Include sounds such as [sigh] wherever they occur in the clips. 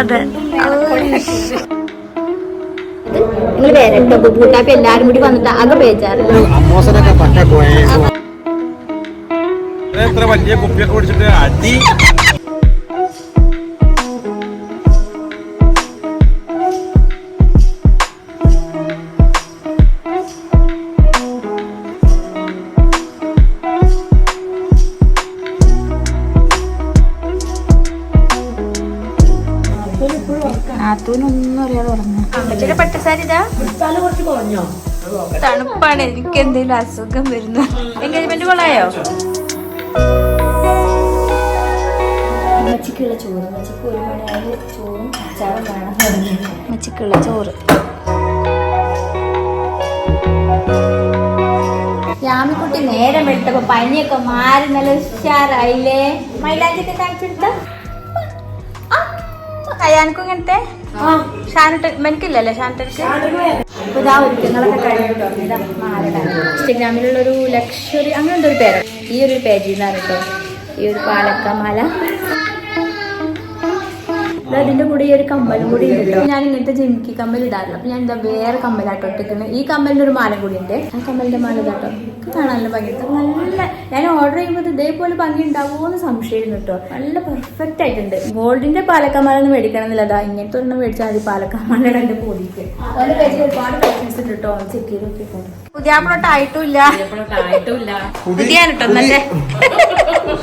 അതെ. നിങ്ങൾ വേറെ കേട്ടോ ബുബൂട്ടാപ്പി എല്ലാരും കൂടി വന്നിട്ട് അത് എത്ര വലിയ കുപ്പിയൊക്കെ പിടിച്ചിട്ട് അടി. തണുപ്പാണ് എനിക്ക് എന്തെങ്കിലും അസുഖം വരുന്നു എൻഗേജ്മെന്റ് കൊള്ളായോ? മച്ചിക്കുള്ള ചോറ്. മച്ചിക്ക് ഒരു മണിയായി ചോറും അച്ചാറും വേണം. മച്ചിക്കുള്ള ചോറ്. യാമിക്കുട്ടി നേരം എടുത്തപ്പോ പനിയൊക്കെ മാറി നല്ല ഉഷാറായില്ലേ? മൈലാഞ്ചൊക്കെ കാണിച്ചെടുത്ത കയ്യാനക്കും ഇങ്ങനത്തെ? ഷാനിട്ട് എനിക്കില്ലല്ലേ ഷാനിട്ടർക്ക് ഇതാ ഒരുക്കങ്ങളൊക്കെ കഴിഞ്ഞിട്ടോ. ഇൻസ്റ്റഗ്രാമിലുള്ള ഒരു ലക്ഷറി അങ്ങനെന്തൊരു പേരാണ് ഈ ഒരു പേജിൽ നിന്നാണ് കേട്ടോ ഈ ഒരു പാലക്ക മാല. ഇത് അതിന്റെ കൂടെ ഈ ഒരു കമ്മലും കൂടി ഉണ്ട് ഞാൻ ഇങ്ങനത്തെ ജിമിക്കി കമ്മൽ ഇടാറില്ല. അപ്പൊ ഞാൻ എന്താ വേറെ കമ്മലാട്ടോ ഇട്ടിരിക്കുന്നത് ഈ കമ്മലിന്റെ ഒരു മാല കൂടി ഉണ്ട്. ആ കമ്മലിന്റെ മാല ഇതാട്ടോ. കാണാൻ നല്ല നല്ല ഞാൻ ഓർഡർ ചെയ്യുമ്പോൾ ഇതേപോലെ ഭംഗി ഉണ്ടാവുമോ എന്ന് സംശയമായിരുന്നു കേട്ടോ. നല്ല പെർഫെക്റ്റ് ആയിട്ടുണ്ട്. ഗോൾഡിന്റെ പാലക്കമാലൊന്നും മേടിക്കണം എന്നില്ല അതാ ഇങ്ങനത്തെ ഒരെണ്ണം മേടിച്ചാൽ മതി. പാലക്കമാലയുടെ അതുകൊണ്ട് പേജിൽ ഒരുപാട് കളക്ഷൻസ് ഉണ്ട് കേട്ടോ ചെക്ക് ചെയ്ത് നോക്കിക്കോളൂ. പുതിയ ആയിട്ടില്ല പുതിയ കേട്ടോ എന്നല്ലേ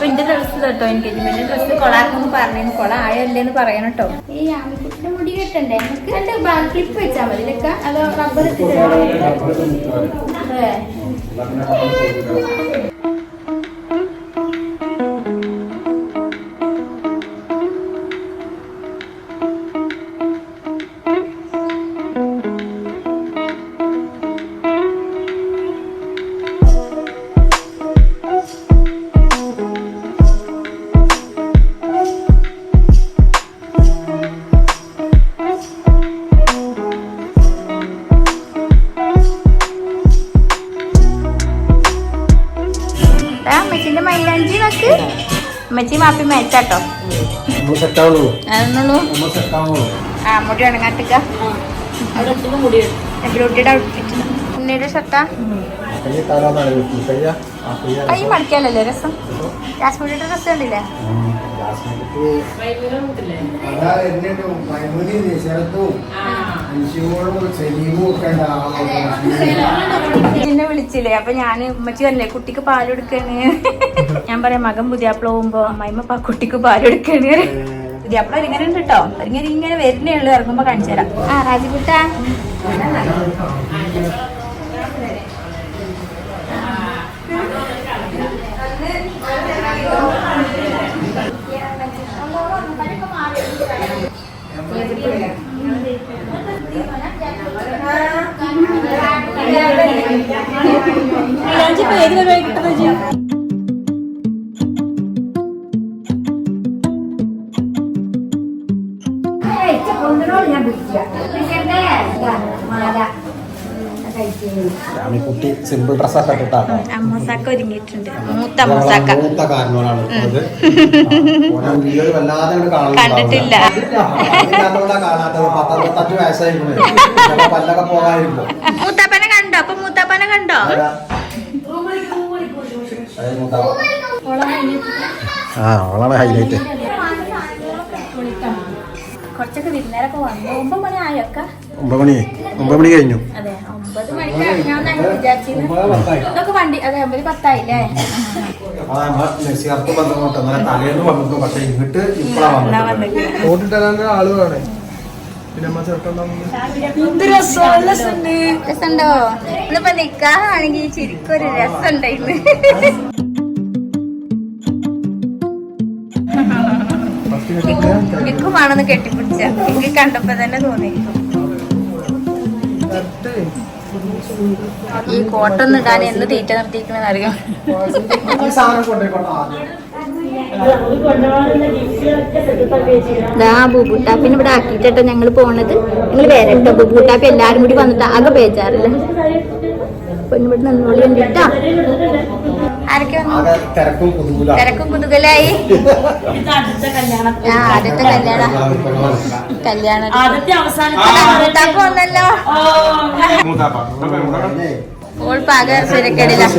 എന്റെ ഡ്രസ്സ് കേട്ടോ എൻഗേജ്മെന്റ് ഡ്രസ്സ് കൊളാക്കെന്ന് പറഞ്ഞു കൊള ആയല്ലേന്ന് പറയണം കേട്ടോ ഈ ആമിക്കുട്ടിന്റെ മുടി കെട്ടണ്ടേ? നമുക്ക് രണ്ട് ബാക്ക് ക്ലിപ്പ് വെച്ചാൽ മതി. ഇതൊക്കെ അതോ റബ്ബർ അതെ. അമ്മച്ചിന്റെ മൈലാഞ്ചി നോക്ക് അമ്മച്ചി മാപ്പി മേച്ചാട്ടോ. അതൊന്നുള്ളൂ ആ മുടി ഉണങ്ങാട്ടിക്ക ബ്യൂട്ടിയുടെ ഔട്ട്ഫിറ്റ് ഉണ്ണിയുടെ ഷർട്ടാ കൈ കൈ രസം? കാശ്മീരിയുടെ ഡ്രസ് കണ്ടില്ലേ? ഇതിനെ വിളിച്ചില്ലേ? അപ്പൊ ഞാൻ ഉമ്മച്ചി പറഞ്ഞില്ലേ കുട്ടിക്ക് പാൽ കൊടുക്കണ്. ഞാൻ പറയാം മകൻ പുതിയാപ്പിള പോകുമ്പോ അമ്മായിമ്മ പാ കുട്ടിക്ക് പാൽ കൊടുക്കണ്. പുതിയാപ്പിള ഇങ്ങനെ ഉണ്ട് കേട്ടോ ഇങ്ങനെ ഇങ്ങനെ വരുന്നേ ഉള്ളു. ഇറങ്ങുമ്പോ കാണിച്ചു തരാം. ആ രാജിക്കുട്ട. ഒരുങ്ങിയിട്ടുണ്ട് മൂത്ത മൂസാക്ക. കണ്ടിട്ടില്ല. മൂത്താപ്പനെ കണ്ടോ? അപ്പൊ മൂത്താപ്പനെ കണ്ടോ? ആ ഹൈലൈറ്റ് കുറച്ചൊക്കെ വിരുന്നേരൊക്കെ വന്നു. ഒമ്പത് മണി ആയൊക്കെ. ഒമ്പത് മണി ഒമ്പത് മണി കഴിഞ്ഞു. അതെ ഒമ്പത് ഞാൻ അങ്ങനെ വിചാരിച്ചിരുന്നു ഇതൊക്കെ വണ്ടി ഒമ്പത് പത്തായില്ലേ? രസമുണ്ടോ. നിക്കാണെങ്കിൽ ശരിക്കും ഒരു കെട്ടിപ്പിടിച്ച. എനിക്ക് കണ്ടപ്പോ തന്നെ തോന്നി ഈ കോട്ടൊന്നും ഇടാൻ എന്ന് തീറ്റ നിർത്തിയിരിക്കണെന്ന് അറിയാം ദാ ബുബുട്ടാപ്പിന് ഇവിടെ ആക്കിയിട്ടോ ഞങ്ങൾ പോണത്. നിങ്ങൾ വേറെ കേട്ടോ ബുബുട്ടാപ്പി എല്ലാരും കൂടി വന്നിട്ട് ആകെ പേജാറില്ല പിന്നെ ഇവിടെ നിന്നോളി കണ്ടിട്ടാ? ആരൊക്കെ തിരക്കും കുതുകൂല. തിരക്കും കുതുകലായി. ആ ആദ്യത്തെ കല്യാണം. കല്യാണം. ആദ്യത്തെ അവസാനത്തെ മൂത്താപ്പ് വന്നല്ലോ. ഓൾ പാക സുരക്കേടില്ല [laughs]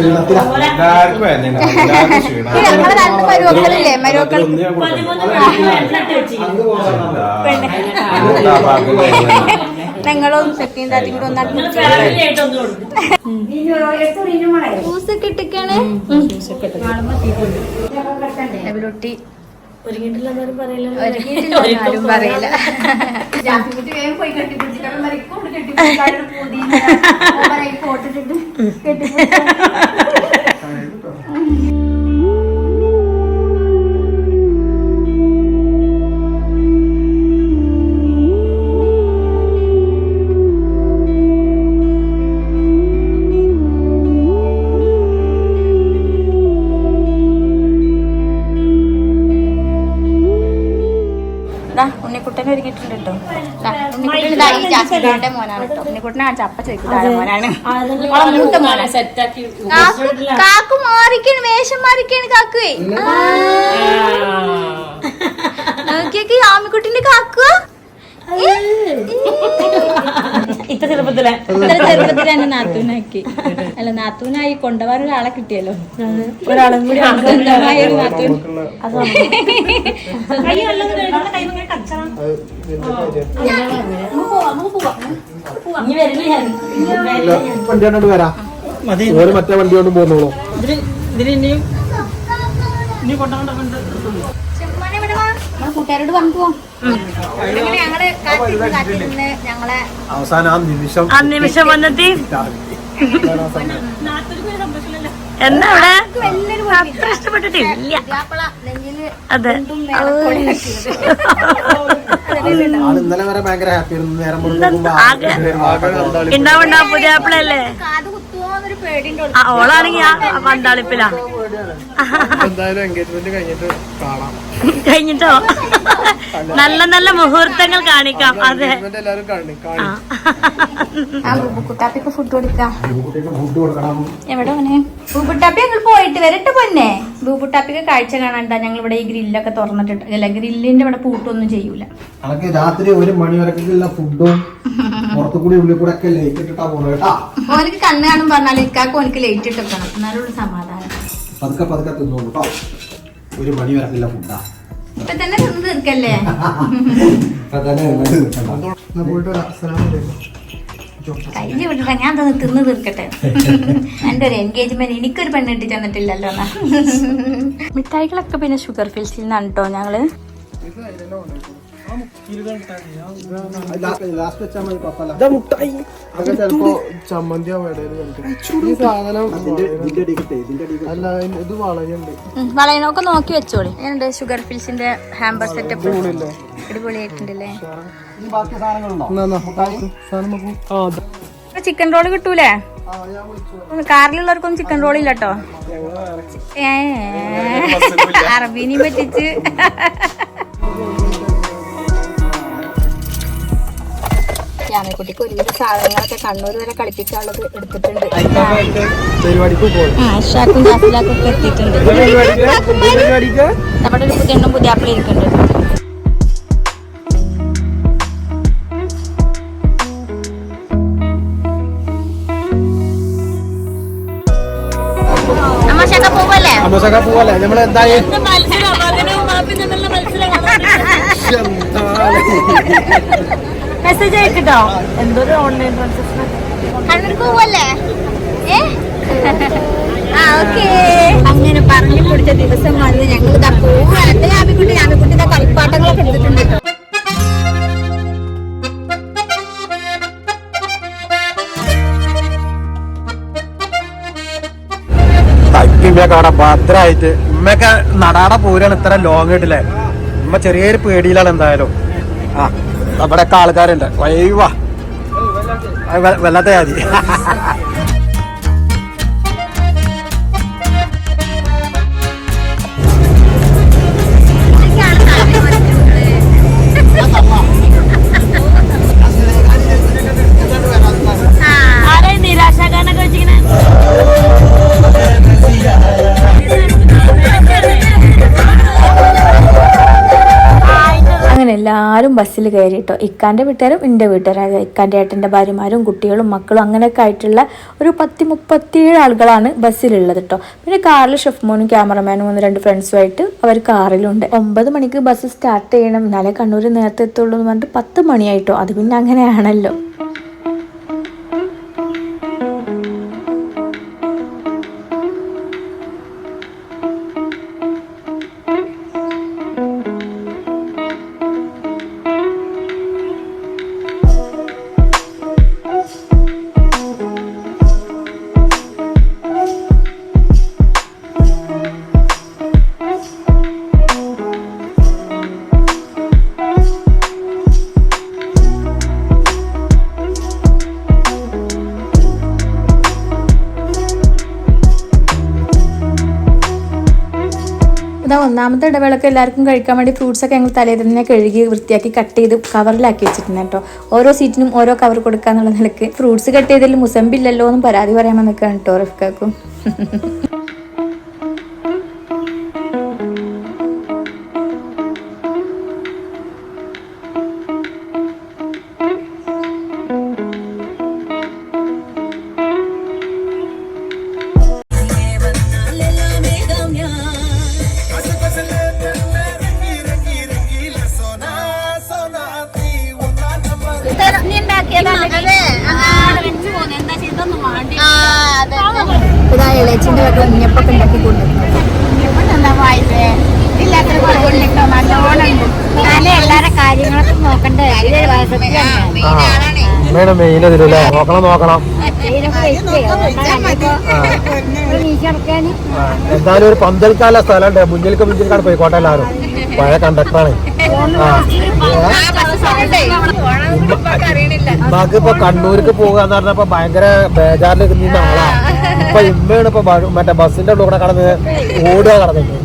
ഞങ്ങളെ രണ്ട് മരുമക്കളില്ലേ? മരുമക്കൾ പതിമൂന്ന് ഞങ്ങളും സെക്കീം താറ്റും കൂടെ ഒന്നാണ് ജ്യൂസൊക്കെ ഇട്ടിക്കാണ് എവിടൊട്ടി? ഒരുങ്ങിട്ടില്ലെന്നൊരു പറയില്ല. ആരും ഇതാ ഈ ജാസ്മിന്റെ മോനാണ് കേട്ടോ ഉണ്ണിക്കുട്ടനെ ആ ചപ്പ ചോദിക്കുന്നത് മോനാണ് ഓളെ മൂത്ത മോനാ സെറ്റാക്കി കാക്കു കാക്കു മാറിക്കാണ് വേഷം മാറിക്കാണ് കാക്കുവേ നോക്കിയൊക്കെ ആമിക്കുട്ടിന്റെ കാക്കുക ഇത്ര ചെറുപ്പത്തിലെ. ഇത്ര ചെറുപ്പത്തിൽ എന്നെ നാത്തൂനാക്കി. അല്ല നാത്തൂനായി കൊണ്ടുപോകാൻ ഒരാളെ കിട്ടിയല്ലോ. ഒരാളും കൂടി സ്വന്തമായ ഒരു നാത്തൂൻ. കൈ വല്ലതും കഴുകുന്ന കൈ ഇങ്ങനെ കച്ചറ അത് ഇതിന്റെ കാര്യം. ഇനി വരില്ല ഞാൻ. ഇല്ല, വണ്ടി കണ്ടോണ്ട് വരാം മറ്റേ വണ്ടി കൊണ്ട് പോന്നോളൂ. ഇതിന് ഇതിന് ഇനിയും ഇനി കൊണ്ടുപോകേണ്ട കൂട്ടുകാരോട് പറഞ്ഞു ഞങ്ങൾ കാത്തിരുന്ന് കാത്തിരുന്ന് ഞങ്ങളെ അവസാനം ആ നിമിഷം ആ നിമിഷം വന്നെത്തി. എന്നാ അവിടെ? അത്ര ഇഷ്ടപ്പെട്ടിട്ടില്ല. അതെ. ഇന്നലെ വരെ ഭയങ്കര ഹാപ്പി ആയിരുന്നു. നേരം ആകെ ഓളാണെങ്കി ആ പന്താളിപ്പിലാ. എന്തായാലും എൻഗേജ്മെന്റ് കഴിഞ്ഞിട്ട് കാണാം. കഴിഞ്ഞിട്ടോ? നല്ല നല്ല മുഹൂർത്തങ്ങൾ കാണിക്കാം. അതെ. ഫുഡ് കൊടുക്കാം. എവിടെ മോനെ? ബൂബുട്ടാപ്പി ഞങ്ങൾ പോയിട്ട് വരട്ടെ പൊന്നെ. ബൂബുട്ടാപ്പിക്ക് കാഴ്ച കാണണ്ട ഞങ്ങൾ ഇവിടെ ഈ ഗ്രില്ലൊക്കെ തുറന്നിട്ടുണ്ട് അല്ല ഗ്രില്ലിന്റെ ഇവിടെ പൂട്ടൊന്നും ചെയ്യൂല. രാത്രി ഒരു മണി വരക്കുള്ള ഫുഡും പുറത്തു കൂടി ഉള്ളിൽ കൂടെ ഒക്കെ ലൈറ്റ് ഇട്ടിട്ടാ പോണത് കണ്ണ് കാണും പറഞ്ഞാൽ ഇക്കാക്കും എനിക്ക് ലേറ്റ് ഇട്ട് വെക്കണം. എന്നാലുള്ള സമാധാനം. പതുക്കെ പതുക്കെ തിന്നോളൂ ഒരു മണി വരക്കില്ല ഫുഡാ ഇപ്പൊ തന്നെ തിന്ന് തീർക്കല്ലേ? എന്നാ പോയിട്ട് അസ്സലാമു അലൈക്കും. കഴിഞ്ഞ വിട്ടിട്ടാ ഞാൻ തന്നെ തിന്ന് തീർക്കട്ടെ. എന്റെ ഒരു എൻഗേജ്മെന്റ് എനിക്കൊരു പെണ്ണ് ഇട്ടി തന്നിട്ടില്ലല്ലോ എന്നാ. മിഠായികളൊക്കെ പിന്നെ ഷുഗർ ഫിൽസിൽ നിന്നാണ് കേട്ടോ ഞങ്ങൾ. ചമ്മന്തി അല്ല ഇത് വളയുണ്ട് വളയനൊക്കെ നോക്കി വെച്ചോളി. എങ്ങനെയുണ്ട് ഷുഗർ ഫിൽസിന്റെ ഹാമ്പർ സെറ്റപ്പ് അടിപൊളിയായിട്ടുണ്ടല്ലേ ചിക്കൻ റോൾ കിട്ടൂലേ? കാറിലുള്ളവർക്കൊന്നും ചിക്കൻ റോൾ ഇല്ലട്ടോ. കേട്ടോ അറബീനി പറ്റിച്ച്. യാമക്കുട്ടിക്ക് ഒരുവിധ സാധനങ്ങളൊക്കെ കണ്ണൂർ വരെ കളിപ്പിക്കാനുള്ളത് എടുത്തിട്ടുണ്ട്. പരിപാടിക്ക് പോയി ആ അഷാക്കും ജാസിലാക്കും ഒക്കെ എത്തിയിട്ടുണ്ട്. നമ്മുടെ ഒരു പുതിയ എണ്ണം പുതിയ ആപ്പിൾ ഇരിക്കുന്നുണ്ട് അമ്മസൊക്കെ പോവല്ലേ? നമ്മൾ എന്തായാലും മത്സരം മെസ്സേജ് അയക്കട്ടോ എന്തൊരു ഓൺലൈൻ ട്രാൻസാക്ഷൻ കണ്ണൂർക്ക് പോവല്ലേ? ഏ? ആ ഓക്കേ. അങ്ങനെ പറഞ്ഞു കൊടുത്ത ദിവസം വന്ന് ഞങ്ങൾ ഇതാ പോവാണ്ട് ആമിക്കുട്ടി ആമിക്കുട്ടി ഇതാ കളിപ്പാട്ടങ്ങളൊക്കെ എടുത്തിട്ടുണ്ട്. അവിടെ ഭദ്രായിട്ട്. ഉമ്മയൊക്കെ നടാടെ പോരാണ് ഇത്ര ലോങ് ആയിട്ടില്ലേ? ഉമ്മ ചെറിയൊരു പേടിയിലാണ് എന്തായാലും. ആ. അവിടെ ഒക്കെ ആൾക്കാരുണ്ട്. വൈവാ. വല്ലാത്ത ജാതി. എല്ലാവരും ബസ്സിൽ കയറിയിട്ടോ. ഇക്കാന്റെ വീട്ടുകാരും എന്റെ വീട്ടുകാരും ഇക്കാന്റെ ഏട്ടന്റെ ഭാര്യമാരും കുട്ടികളും മക്കളും അങ്ങനെയൊക്കെ ആയിട്ടുള്ള ഒരു പത്തി മുപ്പത്തിയേഴ് ആളുകളാണ് ബസ്സിലുള്ളത് കേട്ടോ പിന്നെ കാറിൽ ഷെഫ്മോനും ക്യാമറമാനും ഒന്ന് രണ്ട് ഫ്രണ്ട്സുമായിട്ട് അവർ കാറിലുണ്ട്. ഒമ്പത് മണിക്ക് ബസ് സ്റ്റാർട്ട് ചെയ്യണം. എന്നാലേ കണ്ണൂർ നേരത്തെ എത്തുള്ളൂ എന്ന് പറഞ്ഞിട്ട് പത്ത് മണിയായിട്ടോ. അത് പിന്നെ അങ്ങനെയാണല്ലോ. ഒന്നാമത്തെ ഇടവേളക്ക് എല്ലാവർക്കും കഴിക്കാൻ വേണ്ടി ഫ്രൂട്ട്സ് ഒക്കെ ഞങ്ങൾ തലേ തന്നെ കഴുകി വൃത്തിയാക്കി കട്ട് ചെയ്ത് കവറിലാക്കി വെച്ചിട്ടുണ്ട് കേട്ടോ. ഓരോ സീറ്റിനും ഓരോ കവർ കൊടുക്കാന്നുള്ള നിലയ്ക്ക്. ഫ്രൂട്ട്സ് കട്ട് ചെയ്തതിൽ മുസമ്പില്ലല്ലോ എന്നും പരാതി പറയാൻ വന്നിക്കാണ് കേട്ടോ റിഫ്കാക്കും [laughs] ഇതിലല്ലേ നോക്കണം. എന്തായാലും ഒരു പന്തൽക്കാല സ്ഥലമുണ്ട്. മുന്നിൽക്ക് മുന്നിൽക്കാണ് പോയിക്കോട്ടെ എല്ലാവരും. പഴയ കണ്ടക്ടറാണ്. ആ. ഉമ്മാക്ക് ഇപ്പൊ കണ്ണൂർക്ക് പോകുക എന്ന് പറഞ്ഞപ്പോ ഭയങ്കര ബേജാറിൽ നിന്ന ആളാ. ഇപ്പൊ ഇമ്മയാണ് ഇപ്പൊ മറ്റേ ബസ്സിന്റെ ഉള്ളിൽ കൂടെ കടന്ന് ഓടുക കടന്നിട്ട്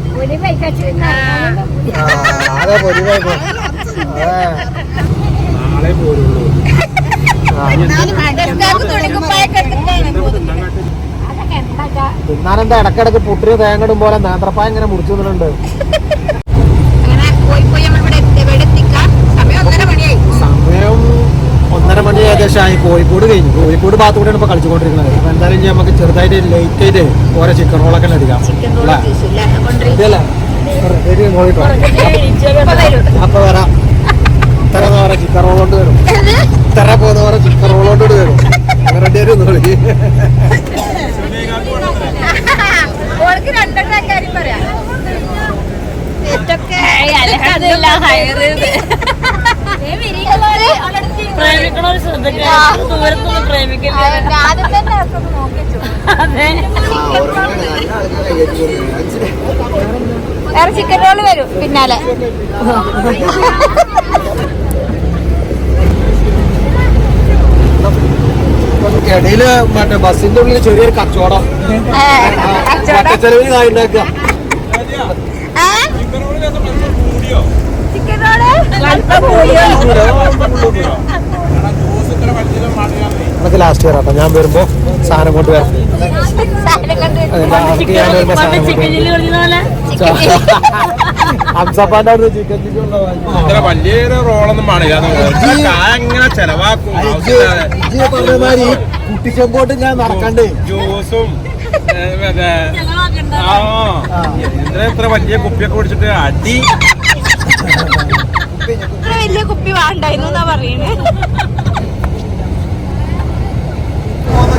ആ, അതെ പൊരി നാളെ പോരുള്ളൂ. തിന്നാനെന്താ ഇടക്കിടക്ക് പുട്ടിന് തേങ്ങടും പോലെ നേന്ത്രപ്പായ ഇങ്ങനെ മുറിച്ചു തന്നിട്ടുണ്ട് സമയം ഒന്നര മണി ഏകദേശമായി കോഴിക്കോട് കഴിഞ്ഞു. കോഴിക്കോട് ഭാഗത്ത് കൂടെയാണ് ഇപ്പൊ കളിച്ചുകൊണ്ടിരിക്കുന്നത്. അപ്പൊ എന്തായാലും നമുക്ക് ചെറുതായിട്ട് ലേറ്റ് ആയിട്ട് ഓരോ ചിക്കൻ റോളൊക്കെ അടിക്കാം അല്ലേ? അപ്പൊ വരാം ഇത്ര നേരം ചിക്കൻ റോൾ കൊണ്ട് വരും ഇത്ര പോകുന്ന പോലെ ചിക്കൻ റോൾ കൊണ്ട് വരും റെഡി ആയിട്ട് ഒന്ന് വിളി ദൂരത്തൊന്നും പ്രേമിക്കില്ല അതെ വേറെ ചിക്കൻ റോൾ വരും പിന്നാലെ. ഇടയിൽ മറ്റേ ബസ്സിന്റെ ഉള്ളിൽ ചെറിയൊരു കച്ചവടം. കായ് ഉണ്ടാക്കുക. ചിക്കൻ റോൾ നമുക്ക് ലാസ്റ്റ് ഇയർ ആട്ടോ. ഞാൻ വരുമ്പോ സാധനം കൊണ്ട് വരാം. ഹംസപ്പാന്റെ ചിക്കൻ വലിയൊരു റോളൊന്നും പാടില്ല ചെലവാക്കും. മാതിരി കുട്ടിച്ചെമ്പോട്ട് ഞാൻ നടക്കണ്ടേ ജ്യൂസും ഇത്ര വലിയ കുപ്പിയൊക്കെ പിടിച്ചിട്ട് അടി. വലിയ കുപ്പി വേണ്ടായിരുന്നു എന്നാ പറയണേ.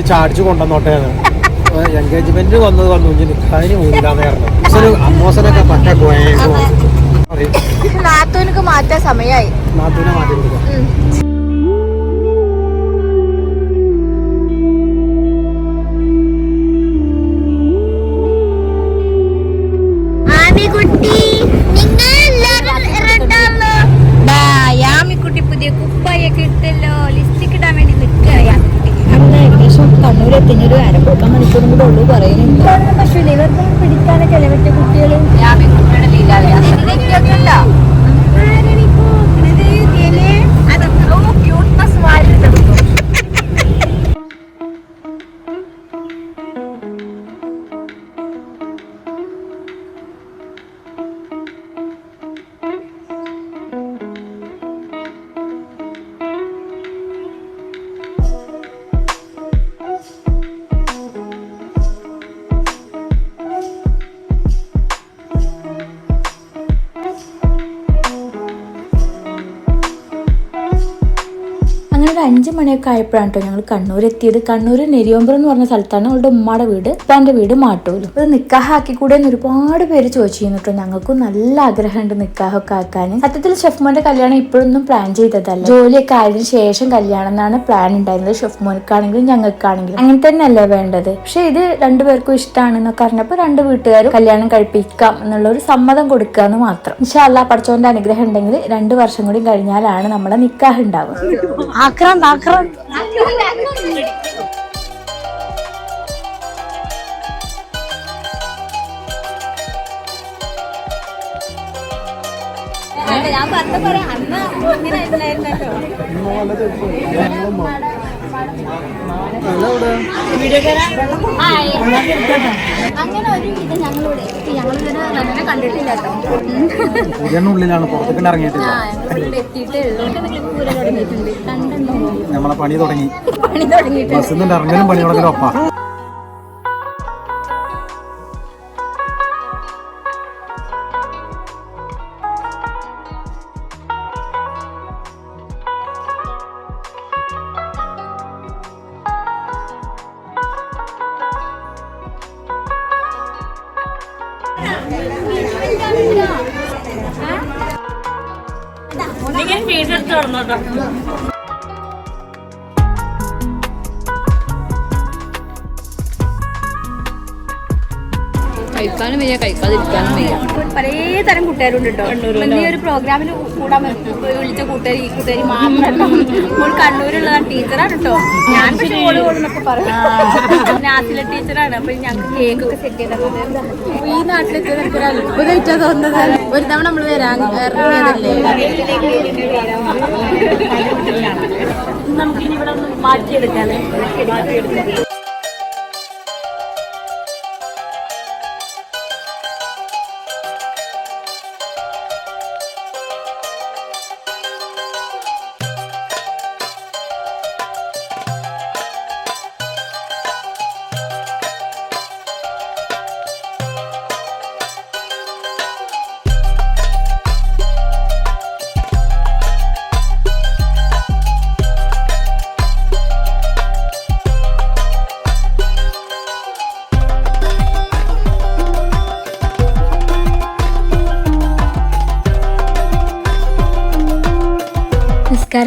ആ ഓഞ്ഞ് ചാടിച്ചു കൊണ്ടുവന്നോട്ടെ എൻഗേജ്മെന്റ് വന്നത് വന്നു. ഇനി നിൽക്കാതിന് പോകില്ലാന്ന് പറഞ്ഞു. അമ്മോസനൊക്കെ പറ്റ പോയേക്കും. നാത്തൂനക്ക് മാറ്റാൻ സമയമായി നാത്തൂനെ മാറ്റി കൊടുക്കാം. ഇനി കൂടെ ഉള്ളൂ പറയുന്നുണ്ട്. പക്ഷേ ഇവർക്ക് പിടിക്കാനൊക്കെ അല്ലേ മറ്റേ കുട്ടികൾ അങ്ങനെ മണിയൊക്കെ ആയപ്പോഴാണ് കേട്ടോ ഞങ്ങൾ കണ്ണൂർ എത്തിയത് കണ്ണൂർ നെരിയോമ്പർ എന്ന് പറഞ്ഞ സ്ഥലത്താണ് അവളുടെ ഉമ്മയുടെ വീട്. ഉപ്പാന്റെ വീട് മാട്ടൂലും. അത് നിക്കാഹാക്കി കൂടെ എന്ന് ഒരുപാട് പേര് ചോദിച്ചിരുന്നു കേട്ടോ ഞങ്ങൾക്കും നല്ല ആഗ്രഹമുണ്ട് നിക്കാഹൊക്കെ ആക്കാൻ സത്യത്തിൽ ഷെഫ്മോന്റെ കല്യാണം ഇപ്പോഴൊന്നും പ്ലാൻ ചെയ്തതല്ല. ജോലിയൊക്കെ ആയതിനു ശേഷം കല്യാണം എന്നാണ് പ്ലാൻ ഉണ്ടായിരുന്നത്. ഷെഫ്മോനിക്കാണെങ്കിലും ഞങ്ങൾക്കാണെങ്കിലും. അങ്ങനെ തന്നെയല്ലേ വേണ്ടത്. പക്ഷെ ഇത് രണ്ടുപേർക്കും ഇഷ്ടമാണ് എന്നൊക്കെ പറഞ്ഞപ്പോ രണ്ട് വീട്ടുകാരും കല്യാണം കഴിപ്പിക്കാം എന്നുള്ള ഒരു സമ്മതം കൊടുക്കുക എന്ന് മാത്രം. ഇൻഷാല്ല പഠിച്ചോന്റെ അനുഗ്രഹം ഉണ്ടെങ്കിൽ രണ്ട് വർഷം കൂടി കഴിഞ്ഞാലാണ് നമ്മളെ നിക്കാഹ് ഉണ്ടാവുക. ആക്രാന്ത് ആക്രാന്ത്. ഞാൻ പറഞ്ഞ പറയാം അന്ന് ഇങ്ങനെ ആയിരുന്നില്ലായിരുന്നല്ലോ അങ്ങനെ ഒരു ഇത് ഞങ്ങളിവിടെ കണ്ടിട്ടില്ല ഇതിനുള്ളിലാണ് പുറത്തേക്ക് ഇറങ്ങിയിട്ടില്ല എത്തിയിട്ടേ ഉള്ളൂ നമ്മളെ പണി തുടങ്ങി. പണി തുടങ്ങിയിട്ട് ബസ്സിൽ നിന്ന് ഇറങ്ങലും പണി തുടങ്ങലും ഒപ്പാ. കൂട്ടുകാരുണ്ട് കേട്ടോ ഈ ഒരു പ്രോഗ്രാമിൽ കൂടാൻ വിളിച്ച കൂട്ടുകാരി കൂട്ടുകാരി മാത്രമല്ല മോൾ കണ്ണൂരുള്ളതാണ് ടീച്ചറാണ് കേട്ടോ ഞാൻ പക്ഷെ പറയും. നാട്ടിലെ ടീച്ചറാണ്. അപ്പൊ ഞങ്ങൾക്ക് കേക്ക് ഒക്കെ സെറ്റ് ഈ നാട്ടിലെത്തിയ അത്ഭുതമായിട്ടാ തോന്നുന്നത്. ഒരു തവണ നമ്മൾ വരാൻ ഇറങ്ങിയതല്ലേ? നമുക്കിനി ഇവിടെ ഒന്ന് മാറ്റിയെടുക്കാല്ലേ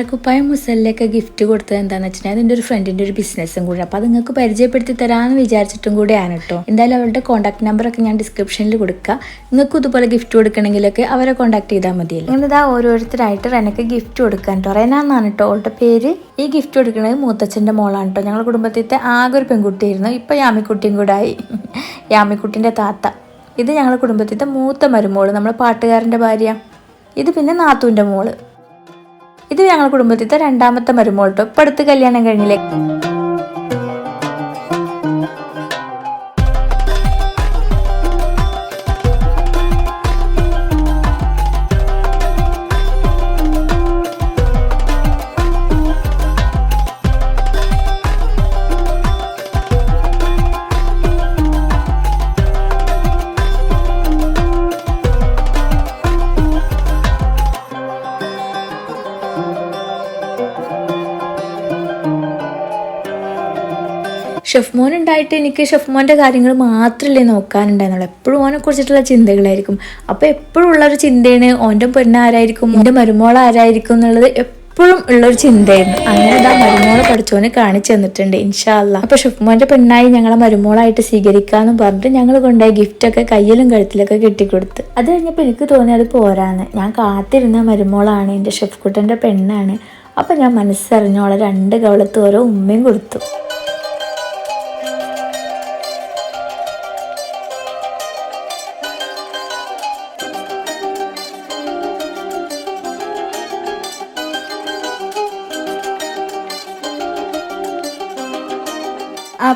മാറ്റിയെടുക്കാം മുസലിലൊക്കെ ഗിഫ്റ്റ് കൊടുത്തത് എന്താണെന്ന് വെച്ചിട്ടുണ്ടെങ്കിൽ അതിന്റെ ഒരു ഫ്രണ്ടിന്റെ ഒരു ബിസിനസ്സും കൂടി. അപ്പോൾ അത് നിങ്ങൾക്ക് പരിചയപ്പെടുത്തി തരാമെന്ന് വിചാരിച്ചിട്ടും കൂടെയാണ് കേട്ടോ. എന്തായാലും അവളുടെ കോൺടാക്ട് നമ്പറൊക്കെ ഞാൻ ഡിസ്ക്രിപ്ഷനിൽ കൊടുക്കുക നിങ്ങൾക്കും ഇതുപോലെ ഗിഫ്റ്റ് കൊടുക്കണമെങ്കിലൊക്കെ അവരെ കോൺടാക്ട് ചെയ്താൽ മതി ഇന്നിതാ ഓരോരുത്തരായിട്ട് റെനക്ക് ഗിഫ്റ്റ് കൊടുക്കാൻ കേട്ടോ റെന എന്നാണ് കേട്ടോ അവളുടെ പേര്. ഈ ഗിഫ്റ്റ് കൊടുക്കുന്നത് മൂത്തച്ഛന്റെ മോളാണ് കേട്ടോ ഞങ്ങളുടെ കുടുംബത്തിലത്തെ ആകെ ഒരു പെൺകുട്ടിയായിരുന്നു. ഇപ്പോൾ യാമിക്കുട്ടിയും കൂടെ ആയി. യാമിക്കുട്ടിന്റെ താത്ത. ഇത് ഞങ്ങളുടെ കുടുംബത്തിലത്തെ മൂത്ത മരുമോൾ. നമ്മുടെ പാട്ടുകാരന്റെ ഭാര്യ. ഇത് പിന്നെ നാത്തൂന്റെ മോൾ. ഇത് ഞങ്ങളുടെ കുടുംബത്തിലത്തെ രണ്ടാമത്തെ മരുമോൾട്ടോ ഇപ്പൊ അടുത്ത് കല്യാണം കഴിഞ്ഞില്ലേ? ഷെഫ് മോൻ ഉണ്ടായിട്ട് എനിക്ക് ഷെഫ് മോന്റെ കാര്യങ്ങൾ മാത്രമല്ലേ നോക്കാനുണ്ടായിരുന്നുള്ളൂ. എപ്പോഴും ഓനെ കുറിച്ചിട്ടുള്ള ചിന്തകളായിരിക്കും. അപ്പോൾ എപ്പോഴും ഉള്ളൊരു ചിന്തയാണ് ഓന്റെ പൊന്ന ആരായിരിക്കും എന്റെ മരുമോൾ ആരായിരിക്കും എന്നുള്ളത് എപ്പോഴും ഉള്ളൊരു ചിന്തയായിരുന്നു. അങ്ങനെ ഇതാ മരുമോൾ പഠിച്ചോനെ കാണിച്ചു തന്നിട്ടുണ്ട് ഇൻഷാല്ല അപ്പോൾ ഷെഫ്മോന്റെ പെണ്ണായി ഞങ്ങളെ മരുമോളായിട്ട് സ്വീകരിക്കാന്ന് പറഞ്ഞിട്ട് ഞങ്ങൾ കൊണ്ടുപോയി ഗിഫ്റ്റൊക്കെ കയ്യിലും കഴുത്തിലൊക്കെ കെട്ടിക്കൊടുത്ത്. അത് കഴിഞ്ഞപ്പോൾ എനിക്ക് തോന്നി അത് പോരാന്ന്. ഞാൻ കാത്തിരുന്ന മരുമോളാണ് എന്റെ ഷെഫ് കുട്ടന്റെ പെണ്ണാണ്. അപ്പോൾ ഞാൻ മനസ്സറിഞ്ഞോളെ രണ്ട് കവളത്ത് ഓരോ ഉമ്മയും കൊടുത്തു.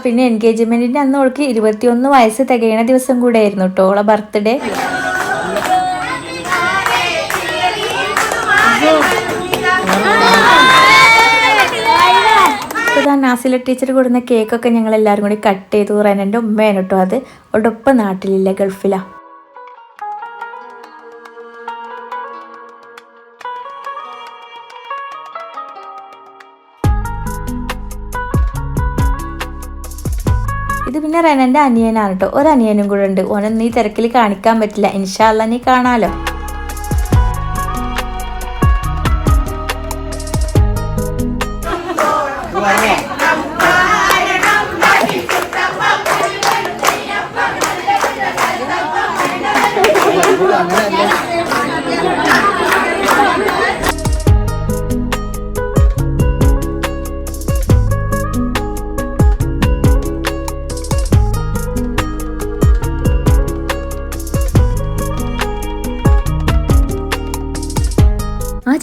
പിന്നെ എൻഗേജ്മെന്റിന്റെ അന്ന് അവൾക്ക് ഇരുപത്തിയൊന്ന് വയസ്സ് തികയണ ദിവസം കൂടെ ആയിരുന്നു കേട്ടോ ഓളെ ബർത്ത്ഡേ. ഇതാ നാസില ടീച്ചർ കൊടുക്കുന്ന കേക്കൊക്കെ ഞങ്ങൾ എല്ലാവരും കൂടി കട്ട് ചെയ്തു റെനന്റെ ഉമ്മയാണ് കേട്ടോ അത്. അവളുടെ ഒപ്പം നാട്ടിലില്ല ഗൾഫിലാ. ഇത് എന്റെ അനിയനാണ് കേട്ടോ ഒരു അനിയനും കൂടെ ഉണ്ട്. ഓനൊന്നും ഈ തിരക്കിൽ കാണിക്കാൻ പറ്റില്ല. ഇൻഷാല്ല നീ കാണാലോ.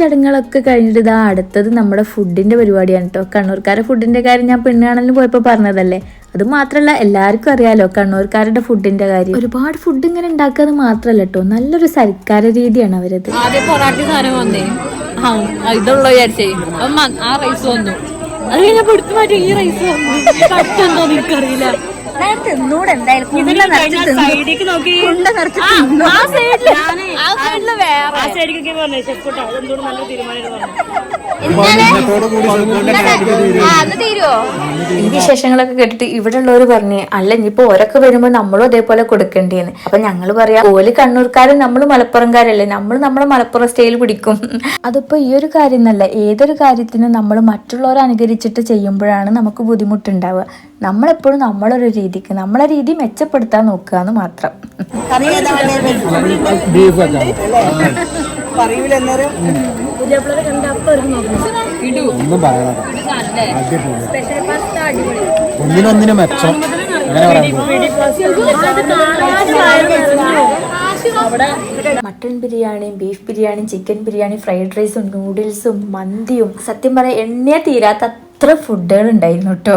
ചടങ്ങുകളൊക്കെ കഴിഞ്ഞിട്ട് ഇതാ അടുത്തത് നമ്മുടെ ഫുഡിന്റെ പരിപാടിയാണ് കേട്ടോ കണ്ണൂർക്കാരെ ഫുഡിന്റെ കാര്യം ഞാൻ പെണ്ണുകാണലിന് പോയപ്പോൾ പറഞ്ഞതല്ലേ? അത് മാത്രമല്ല എല്ലാവർക്കും അറിയാലോ കണ്ണൂർക്കാരുടെ ഫുഡിന്റെ കാര്യം. ഒരുപാട് ഫുഡ് ഇങ്ങനെ ഉണ്ടാക്കുക മാത്രമല്ല കേട്ടോ നല്ലൊരു സൽക്കാര രീതിയാണ് അവരത്. ആദ്യം ആ ആ റൈസ് വന്നു. അത് കഴിഞ്ഞപ്പോ എടുത്തു മാറ്റി ഈ റൈസ് വന്നു. കട്ടെന്തോ എനിക്കറിയില്ല തിന്നൂടെ എന്തായാലും സൈഡിലേക്ക് നോക്കി. ആ, ആ സൈഡിൽ. ആ സൈഡിൽ വേറെ. ആ സൈഡിലേക്ക് പറഞ്ഞു ചെക്കോട്ടെ. അതെന്തോട് നല്ല തീരുമാനം തീരുവോ? ഈ വിശേഷങ്ങളൊക്കെ കേട്ടിട്ട് ഇവിടെ ഉള്ളവർ പറഞ്ഞു അല്ല ഇനിയിപ്പോ ഓരൊക്കെ വരുമ്പോൾ നമ്മളും അതേപോലെ കൊടുക്കേണ്ടിയെന്ന്. അപ്പൊ ഞങ്ങൾ പറയാ ഓൽ കണ്ണൂർക്കാരും നമ്മൾ മലപ്പുറംകാരല്ലേ? നമ്മൾ നമ്മളെ മലപ്പുറം സ്റ്റൈൽ പിടിക്കും. അതിപ്പോ ഈ ഒരു കാര്യം എന്നല്ല ഏതൊരു കാര്യത്തിനും നമ്മൾ മറ്റുള്ളവരെ അനുകരിച്ചിട്ട് ചെയ്യുമ്പോഴാണ് നമുക്ക് ബുദ്ധിമുട്ടുണ്ടാവുക. നമ്മളെപ്പോഴും നമ്മളൊരു രീതിക്ക് നമ്മളെ രീതി മെച്ചപ്പെടുത്താൻ നോക്കുക എന്ന് മാത്രം. ഒന്നിനൊന്നിനും മെച്ചം. മട്ടൺ ബിരിയാണിയും ബീഫ് ബിരിയാണിയും ചിക്കൻ ബിരിയാണി ഫ്രൈഡ് റൈസും നൂഡിൽസും മന്തിയും സത്യം പറയാൻ എണ്ണയെ തീരാത്ത അത്ര ഫുഡുകൾ ഉണ്ടായിരുന്നു കേട്ടോ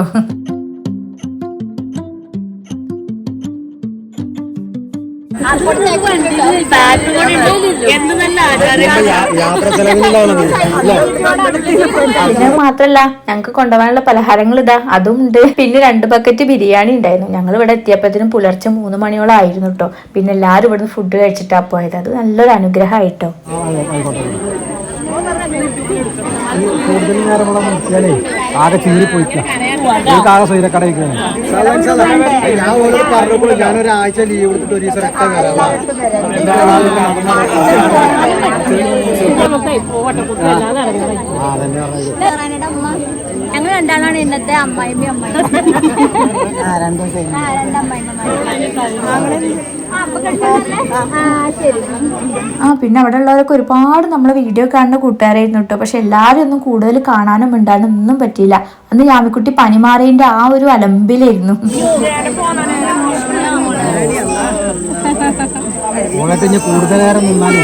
പിന്നെ മാത്രല്ല ഞങ്ങൾക്ക് കൊണ്ടുപോകാനുള്ള പലഹാരങ്ങൾ ഇതാ അതും ഉണ്ട്. പിന്നെ രണ്ട് ബക്കറ്റ് ബിരിയാണി ഉണ്ടായിരുന്നു. ഞങ്ങൾ ഇവിടെ എത്തിയപ്പോഴത്തേനും പുലർച്ചെ മൂന്ന് മണിയോളം ആയിരുന്നു കേട്ടോ പിന്നെ എല്ലാരും ഇവിടുന്ന് ഫുഡ് കഴിച്ചിട്ടാ പോയത്. അത് നല്ലൊരു അനുഗ്രഹമായിട്ടോ. കൂടുതൽ നേരം ഇവിടെ നിർത്തിയാലേ ആകെ ചീറി പോയിക്കാം എനിക്ക് ആകെ സ്വൈരക്കടയിക്കാണ് ഞാൻ ഓരോ പറഞ്ഞപ്പോൾ ഞാനൊരാഴ്ച ലീവ് എടുത്തിട്ട് ഒരു ദിവസം രക്തം ആ അതന്നെ പറഞ്ഞത്. ഞങ്ങൾ രണ്ടാളാണ് ഇന്നത്തെ അമ്മായിമ്മ അമ്മായി ആ പിന്നെ അവിടെ ഉള്ളവരൊക്കെ ഒരുപാട് നമ്മളെ വീഡിയോ കാണുന്ന കൂട്ടുകാരായിരുന്നു കേട്ടോ പക്ഷെ എല്ലാവരും ഒന്നും കൂടുതൽ കാണാനും ഉണ്ടാകാനും ഒന്നും പറ്റിയില്ല അന്ന് യാമിക്കുട്ടി പനിമാറേന്റെ ആ ഒരു അലമ്പിലായിരുന്നു കൂടുതൽ നേരം നിന്നാലും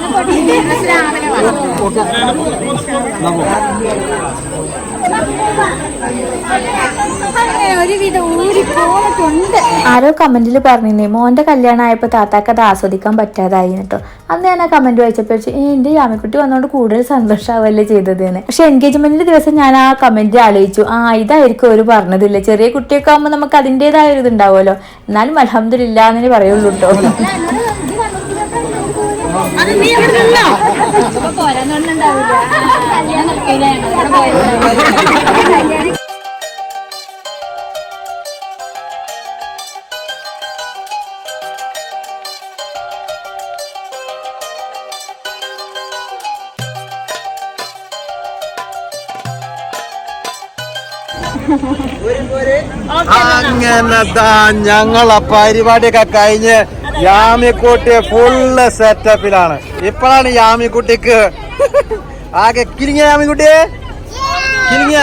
ആരോ കമന്റിൽ പറഞ്ഞിരുന്നേ മോന്റെ കല്യാണം ആയപ്പോ താത്താക്ക് അത് ആസ്വദിക്കാൻ പറ്റാതായി കേട്ടോ അന്ന് ഞാൻ ആ കമന്റ് വായിച്ചപ്പോൾ എന്റെ യാമിക്കുട്ടി വന്നോണ്ട് കൂടുതൽ സന്തോഷമാവല്ലേ ചെയ്തത് എന്ന് പക്ഷെ എൻഗേജ്മെന്റിന്റെ ദിവസം ഞാൻ ആ കമന്റ് ആലോചിച്ചു ആ ഇതായിരിക്കും ഒരു പറഞ്ഞതില്ല ചെറിയ കുട്ടിയൊക്കെ ആകുമ്പോൾ നമുക്ക് അതിന്റെതായ ഒരു ഇതുണ്ടാവുമല്ലോ. എന്നാലും അലഹമില്ല പറയുള്ളൂ കേട്ടോ അങ്ങനത്താ ഞങ്ങളെ പരിപാടിയൊക്കെ കഴിഞ്ഞ് യാമിക്കുട്ടി ഫുള്ള് സെറ്റപ്പിലാണ് ഇപ്പോഴാണ് യാമിക്കുട്ടിക്ക്. ആകെ കിരിങ്ങിയ യാമിക്കുട്ടിയെ കിരിങ്ങിയ